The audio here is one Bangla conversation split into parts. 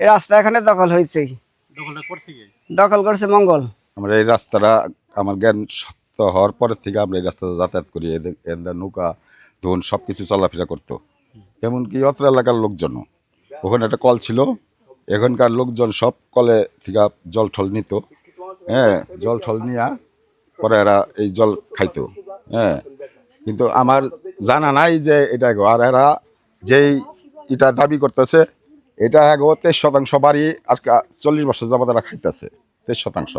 এই রাস্তা এখানে দখল হয়েছে। দখল করছে মঙ্গল। আমরা এই রাস্তাটা আমার জ্ঞান সত্য হওয়ার পরে থেকে আমরা এই রাস্তাটা যাতায়াত করি। এদের নৌকা ধন সব কিছু চলাফেরা করতো। এমনকি অত্র এলাকার লোকজনও ওখানে একটা কল ছিল। এখানকার লোকজন সব কলে থেকে জল ঠল নিত। হ্যাঁ জল ঠল নিয়া পরে এরা এই জল খাইতো। হ্যাঁ কিন্তু আমার জানা নাই যে এটা। আর এরা যেই এটা দাবি করতেছে এটা এক তেইশ শতাংশ বাড়ি আজকে চল্লিশ বছর যাবত খাইতেছে তেইশ শতাংশ।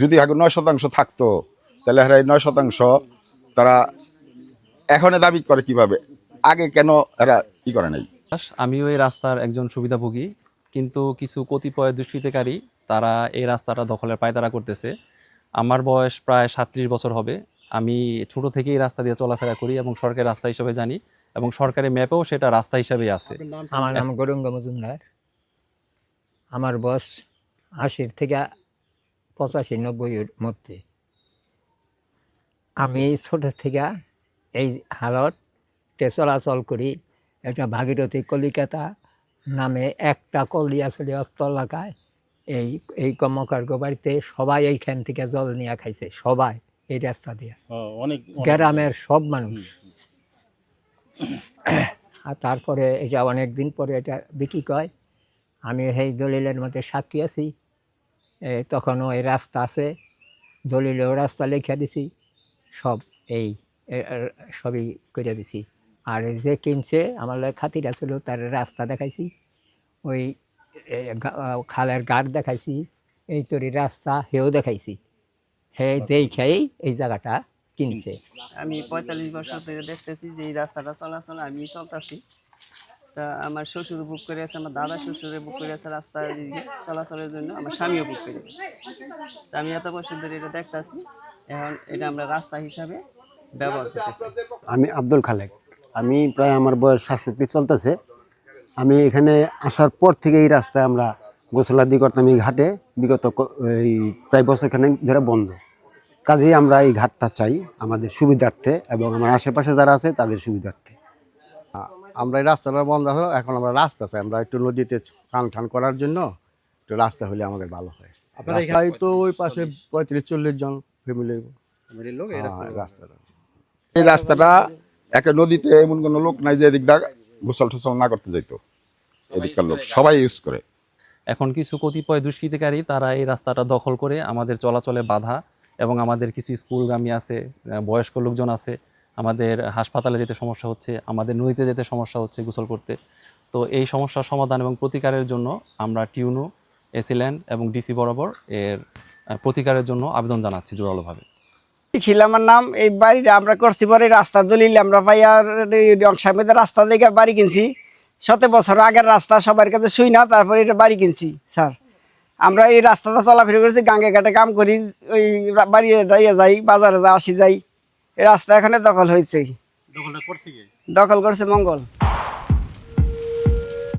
যদি আগে নয় শতাংশ থাকতো তাহলে এরা এই নয় শতাংশ তারা এখনে দাবি করে কীভাবে? আগে কেন এরা ই করে নাই? দাস, আমিও এই রাস্তার একজন সুবিধাভোগী কিন্তু কিছু কতিপয় দুষ্কৃতিকারী তারা এই রাস্তাটা দখলের পায়তারা করতেছে। আমার বয়স প্রায় সাতত্রিশ বছর হবে। আমি ছোট থেকেই রাস্তা দিয়ে চলাফেরা করি এবং সরকারি রাস্তা হিসেবে জানি। এবং সরকারি ম্যাপেও সেটা রাস্তা হিসাবেই আছে। আমার নাম গৌরঙ্গ মজুমদার। আমার বয়স আশির থেকে পঁচাশি নব্বইয়ের মধ্যে। আমি ছোট থেকে এই হালতে চলাচল করি। একটা ভাগীরথী কলিকাতা নামে একটা কলি আসলে অক্ত এলাকায়। এই এই কর্মকার্য বাড়িতে সবাই এইখান থেকে জল নিয়ে খাইছে সবাই এই রাস্তা দিয়ে। অনেক গ্রামের সব মানুষ। আর তারপরে এটা অনেক দিন পরে এটা বিক্রি কয় আমি সেই দলিলের মধ্যে সাক্ষী আছি। তখনও এই রাস্তা আছে দলিলেও রাস্তা লেখা দিছি সব এই সবই করে দিছি। আর যে কিনছে আমার খাতির ছিল তার রাস্তা দেখাইছি ওই খালের গাঢ় দেখাইছি এই তরি রাস্তা হেও দেখাইছি। হে যেই খেয়েই এই জায়গাটা কিনছে। আমি পঁয়তাল্লিশ বছর থেকে দেখতেছি যে এই রাস্তাটা চলাচল আমি চলতেছি। তা আমার শ্বশুর বুক করে আছে, আমার দাদা শ্বশুরে বুক করে আছে রাস্তা চলাচলের জন্য, আমার স্বামীও বুক করে তা আমি এত বছর ধরে এটা দেখতেছি, এখন এটা আমরা রাস্তা হিসাবে ব্যবহার করতেছি। আমি আব্দুল খালেক। আমি প্রায় আমার বয়স সাতষট্টি চলতেছে। আমি এখানে আসার পর থেকে এই রাস্তায় আমরা গোসলাদি করতাম এই ঘাটে। বিগত এই প্রায় বছরখানেক ধরে বন্ধ। কাজেই আমরা এই ঘাটটা চাই আমাদের সুবিধার্থে এবং আমার আশেপাশে যারা আছে তাদের সুবিধার্থে। আমরা এই রাস্তাটা বন্ধ হলো এখন আমরা রাস্তা চাই। আমরা একটু নদীতে টান টান করার জন্য একটু রাস্তা হলে আমাদের ভালো হয়। রাস্তায় তো ওই পাশে পঁয়ত্রিশ চল্লিশ জন ফ্যামিলি রাস্তাটা। এই রাস্তাটা একে নদীতে এমন কোনো লোক নাই যে এদিক দা গোসল টোসল না করতে যাইতো। এদিককার লোক সবাই ইউজ করে। এখন কিছু কতিপয় দুষ্কৃতিকারী তারা এই রাস্তাটা দখল করে আমাদের চলাচলে বাধা এবং আমাদের কিছু স্কুলগামী আছে বয়স্ক লোকজন আছে, আমাদের হাসপাতালে যেতে সমস্যা হচ্ছে, আমাদের নদীতে যেতে সমস্যা হচ্ছে গোসল করতে। তো এই সমস্যার সমাধান এবং প্রতিকারের জন্য আমরা টিউনো এসিল্যান্ড এবং ডিসি বরাবর এর প্রতিকারের জন্য আবেদন জানাচ্ছি জোরালোভাবে। খিল আমার নাম, এই বাড়িটা আমরা করছি পরে রাস্তা দলিল। আমরা পাই আর অংশামেদের রাস্তা দেখে বাড়ি কিনছি। শত বছর আগের রাস্তা সবার কাছে শুই না, তারপরে এটা বাড়ি কিনছি, স্যার। আমরা এই রাস্তাটা চলাফেরা করেছি গাঙ্গে ঘাটে কাম করি ওই বাড়িয়ে বাড়ি যাই বাজারে যা আসি যাই। এই রাস্তা এখানে দখল হয়েছে। দখল করছে মঙ্গল।